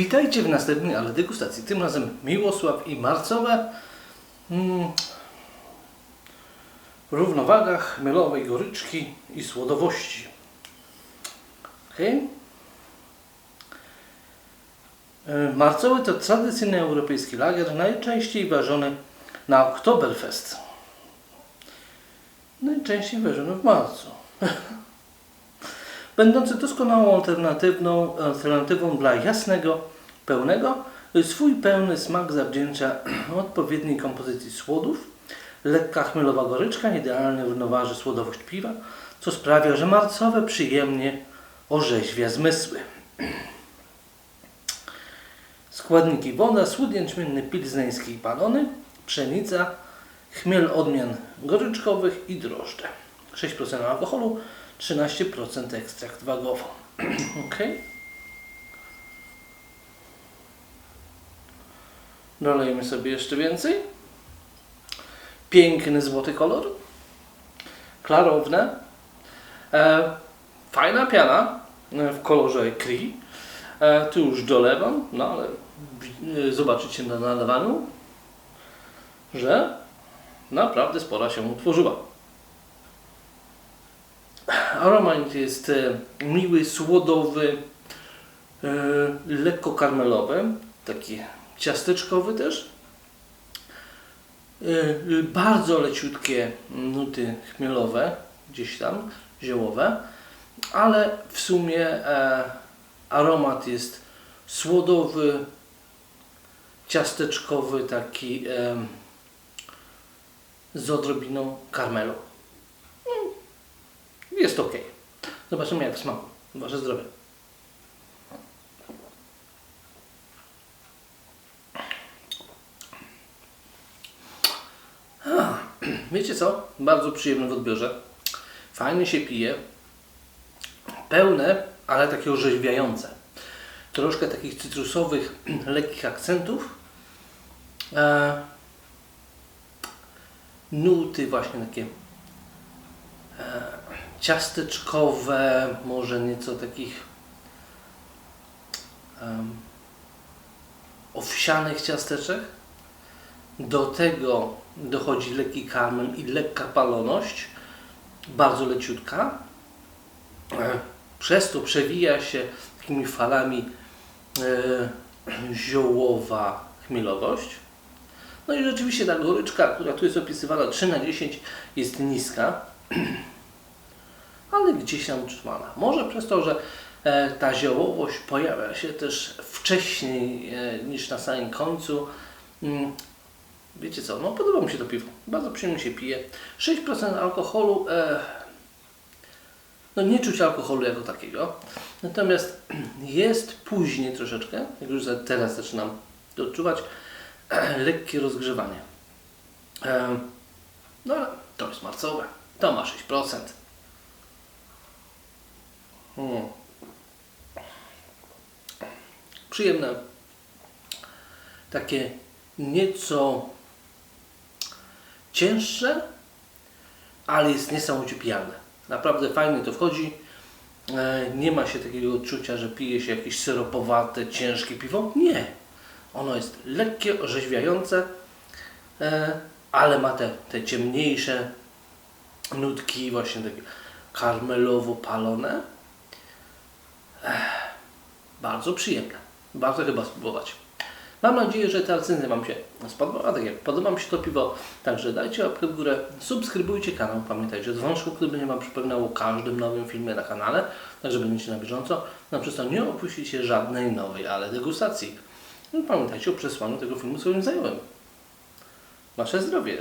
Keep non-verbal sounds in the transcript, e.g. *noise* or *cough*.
Witajcie w następnej ale degustacji. Tym razem Miłosław i Marcowe. Mm. Równowaga chmielowej goryczki i słodowości. Okay. Marcowy to tradycyjny europejski lager, najczęściej ważony na Oktoberfest. Najczęściej ważony w marcu. *laughs* Będący doskonałą alternatywną, alternatywą dla jasnego, pełnego, swój pełny smak zawdzięcza *clears throat* odpowiedniej kompozycji słodów, lekka chmielowa goryczka idealnie równoważy słodowość piwa, co sprawia, że marcowe przyjemnie orzeźwia zmysły. *clears throat* Składniki woda, słód jęczmienny pilzneński i palony, pszenica, chmiel odmian goryczkowych i drożdże. 6% alkoholu, 13% ekstrakt wagowo. *clears throat* ok. Dolejmy sobie jeszcze więcej. Piękny złoty kolor. Klarowne. E, fajna piana e, w kolorze Cree. E, tu już dolewam, no ale e, zobaczycie na nalewaniu, że naprawdę spora się utworzyła. Aromat jest e, miły, słodowy, e, lekko karmelowy, taki ciasteczkowy też. E, Bardzo leciutkie nuty chmielowe, gdzieś tam, ziołowe, ale w sumie aromat jest słodowy, ciasteczkowy, taki z odrobiną karmelu. Jest ok. Zobaczymy jak smaku. Wasze zdrowie. *clears throat* Wiecie co? Bardzo przyjemne w odbiorze. Fajnie się pije. Pełne, ale takie orzeźwiające. Troszkę takich cytrusowych, *clears throat* lekkich akcentów. E, nuty właśnie takie ciasteczkowe, może nieco takich em, owsianych ciasteczek. Do tego dochodzi lekki karmel i lekka paloność, bardzo leciutka. E, Przez to przewija się takimi falami e, ziołowa chmielowość. No i rzeczywiście ta goryczka, która tu jest opisywana 3 na 10 jest niska, *clears throat* ale gdzieś tam utrzymana. Może przez to, że e, ta ziołowość pojawia się też wcześniej e, niż na samym końcu. Mm, Wiecie co, no podoba mi się to piwo. Bardzo przyjemnie się pije. 6% alkoholu, e, no nie czuć alkoholu jako takiego. Natomiast *clears throat* jest później troszeczkę, jak już teraz zaczynam to odczuwać, *clears throat* lekkie rozgrzewanie. No ale to jest marcowe. To ma 6%. Hmm. Przyjemne. Takie nieco cięższe, ale jest niesamowicie pijalne. Naprawdę fajnie to wchodzi. E, Nie ma się takiego odczucia, że pije się jakieś syropowate, ciężkie piwo. Nie. Ono jest lekkie, orzeźwiające, e, ale ma te, te ciemniejsze nutki, właśnie takie karmelowo-palone. Ech, Bardzo przyjemne. Warto chyba spróbować. Mam nadzieję, że ta recenzja Wam się spodobała. A tak jak podoba mi się to piwo, także dajcie łapkę w górę, subskrybujcie kanał. Pamiętajcie, dzwoneczku, który będzie Wam przypominał o każdym nowym filmie na kanale, także będziecie na bieżąco. Na przez to nie opuścicie żadnej nowej, ale degustacji. No pamiętajcie o przesłaniu tego filmu swoim znajomym. Wasze zdrowie.